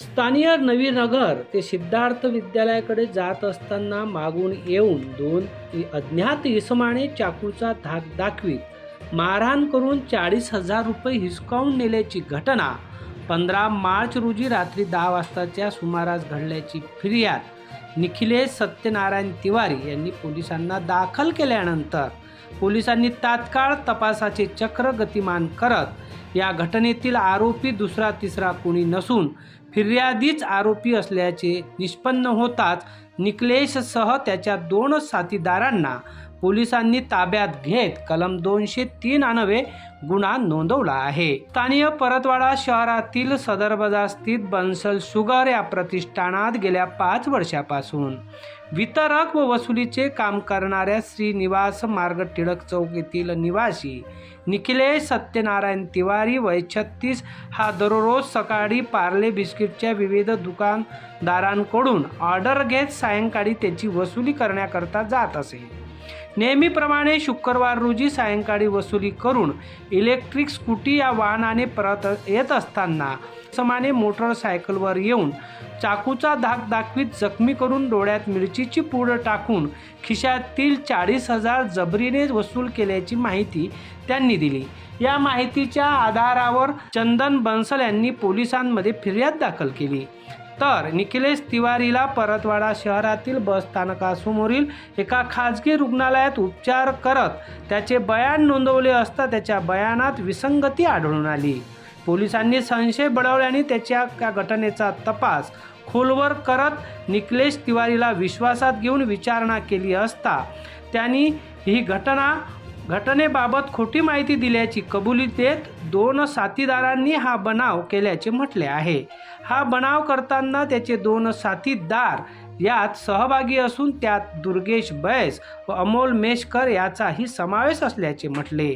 स्थानीय नवीनगर ते सिद्धार्थ विद्यालयाकडे जात असताना मागून येऊन दोन अज्ञात इसमाने चाकूचा धाक दाखवीत. मारहाण करून चाळीस हजार रुपये हिसकावून नेल्याची घटना पंधरा मार्च रोजी रात्री दहा वाजताच्या सुमारास घडल्याची फिर्याद निखिलेश सत्यनारायण तिवारी यांनी पोलिसांना दाखल केल्यानंतर पोलिसांनी तात्काळ तपासाचे चक्र गतिमान करत या घटनेतील आरोपी दुसरा तिसरा कोणी नसून फिर्यादीच आरोपी असल्याचे निष्पन्न होताच निकलेशसह त्याच्या दोन साथीदारांना पोलिसांनी ताब्यात घेत कलम दोनशे तीन अनवे गुन्हा नोंदवला आहे. स्थानीय परतवाडा शहरातील सदर बाजार स्थित बन्सल शुगर या प्रतिष्ठानात गेल्या पाच वर्षापासून वितरक व वसुलीचे काम करणाऱ्या श्रीनिवास मार्ग टिळक चौक येथील निवासी निखिलेश सत्यनारायण तिवारी वय छत्तीस हा दररोज सकाळी पार्ले बिस्किटच्या विविध दुकानदारांकडून ऑर्डर घेत सायंकाळी त्याची वसुली करण्याकरता जात असे. नेहमीप्रमाणे शुक्रवार रोजी सायंकाळी वसुली करून इलेक्ट्रिक स्कूटी या वाहनाने परत येत असताना समाने मोटरसायकलवर येऊन चाकूचा धाक दाखवीत जखमी करून डोळ्यात मिरचीची पूड टाकून खिशातील चाळीस हजार जबरीने वसूल केल्याची माहिती त्यांनी दिली. या माहितीच्या आधारावर चंदन बन्सल यांनी पोलिसांमध्ये फिर्याद दाखल केली. तर निखिलेश तिवारीला परतवाडा शहरातील बस स्थानकासमोरील एका खाजगी रुग्णालयात उपचार करत त्याचे बयान नोंदवले असता त्याच्या बयानात विसंगती आढळून आली. पोलिसांनी संशय बळवल्याने त्याच्या त्या घटनेचा तपास खोलवर करत निखिलेश तिवारीला विश्वासात घेऊन विचारणा केली असता त्यांनी ही घटना घटनेबाबत खोटी माहिती दिल्याची कबुली देत दोन साथीदारांनी हा बनाव केल्याचे म्हटले आहे. हा बनाव करताना त्याचे दोन साथीदार यात सहभागी असून त्यात दुर्गेश बैस व अमोल मेशकर याचाही समावेश असल्याचे म्हटले.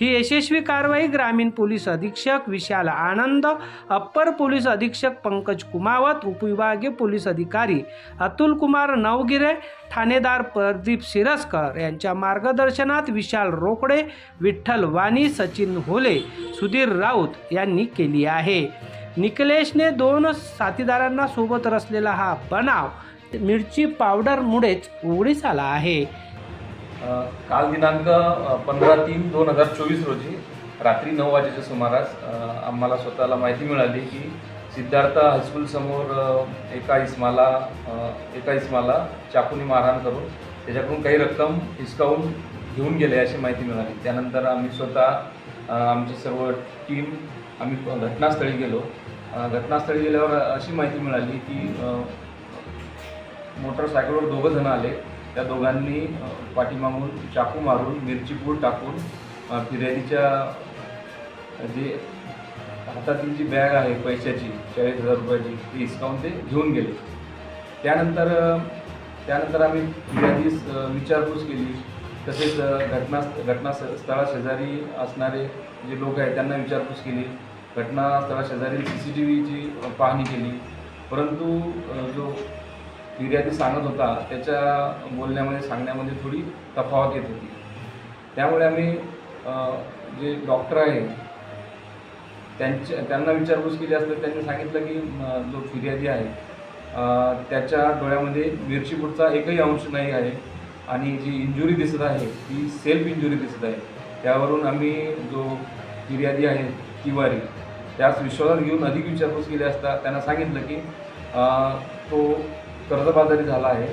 ही यशस्वी कारवाई ग्रामीण पोलीस अधीक्षक विशाल आनंद अप्पर पोलीस अधीक्षक पंकज कुमावत उपविभागीय पोलीस अधिकारी अतुल कुमार नवगिरे ठाणेदार प्रदीप शिरसकर यांच्या मार्गदर्शनात विशाल रोकडे विठ्ठल वाणी सचिन होले सुधीर राऊत यांनी केली आहे. निकलेशने दोन साथीदारांना सोबत रचलेला हा बनाव मिरची पावडरमुळेच उघडीस आला आहे. काल दिनांक पंधरा तीन दोन हजार चोवीस रोजी रात्री नऊ वाजेच्या सुमारास आम्हाला स्वतःला माहिती मिळाली की सिद्धार्थ हायस्कूलसमोर एका इस्माला एका इस्माला चाकूने मारहाण करून त्याच्याकडून काही रक्कम हिसकावून घेऊन गेले अशी माहिती मिळाली. त्यानंतर आम्ही स्वतः आमची सर्व टीम आम्ही घटनास्थळी गेलो. घटनास्थळी गेल्यावर अशी माहिती मिळाली की मोटरसायकलवर दोघं जण आले. त्या दोघांनी पाठीमागून चाकू मारून मिरची पूड टाकून फिर्यादीच्या जे हातातील जी बॅग आहे पैशाची चाळीस हजार रुपयाची ती हिसकावून ते घेऊन गेले. त्यानंतर त्यानंतर आम्ही फिर्यादीस विचारपूस केली. तसेच घटना घटना शेजारी असणारे जे लोक आहेत त्यांना विचारपूस केली. घटनास्थळा शेजारी सी सी टी व्हीची पाहणी केली. परंतु जो फिर्यादी सांगत होता त्याच्या बोलण्यामध्ये सांगण्यामध्ये थोडी तफावत येत होती. त्यामुळे आम्ही जे डॉक्टर आहे त्यांच्या त्यांना विचारपूस केली असता त्यांनी सांगितलं की जो फिर्यादी आहे त्याच्या डोळ्यामध्ये मिरचीपूरचा एकही अंश नाही आहे आणि जी इंजुरी दिसत आहे ती सेल्फ इंजुरी दिसत आहे. त्यावरून आम्ही जो फिर्यादी आहे तिवारी त्यास विश्वासात घेऊन अधिक विचारपूस केली असता त्यांना सांगितलं की तो कर्जबाजारी झाला आहे.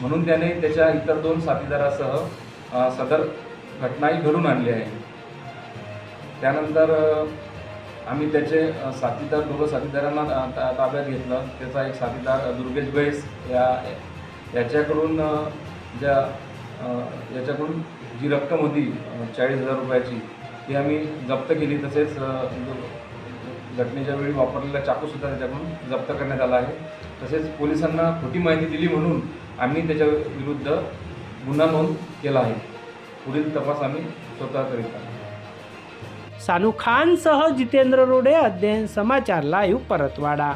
म्हणून त्याने त्याच्या इतर दोन साथीदारासह सदर घटनाही घडून आणली आहे. त्यानंतर आम्ही त्याचे साथीदार दोघं साथीदारांना ता- ताब्यात घेतलं. त्याचा एक साथीदार दुर्गेश बैस या याच्याकडून ज्या याच्याकडून जी रक्कम होती चाळीस हजार रुपयाची ती आम्ही जप्त केली. तसेच घटनेच्या वेळी वापरलेला चाकूसुद्धा त्याच्याकडून जप्त करण्यात आला आहे. तसेच पोलिसांना खोटी माहिती दिली म्हणून आम्ही त्याच्या विरुद्ध गुन्हा नोंद केला आहे. पुढील तपास आम्ही स्वतः करीत आहोत. सानू खानसह जितेंद्र रोडे अध्ययन समाचार लाईव्ह परतवाडा.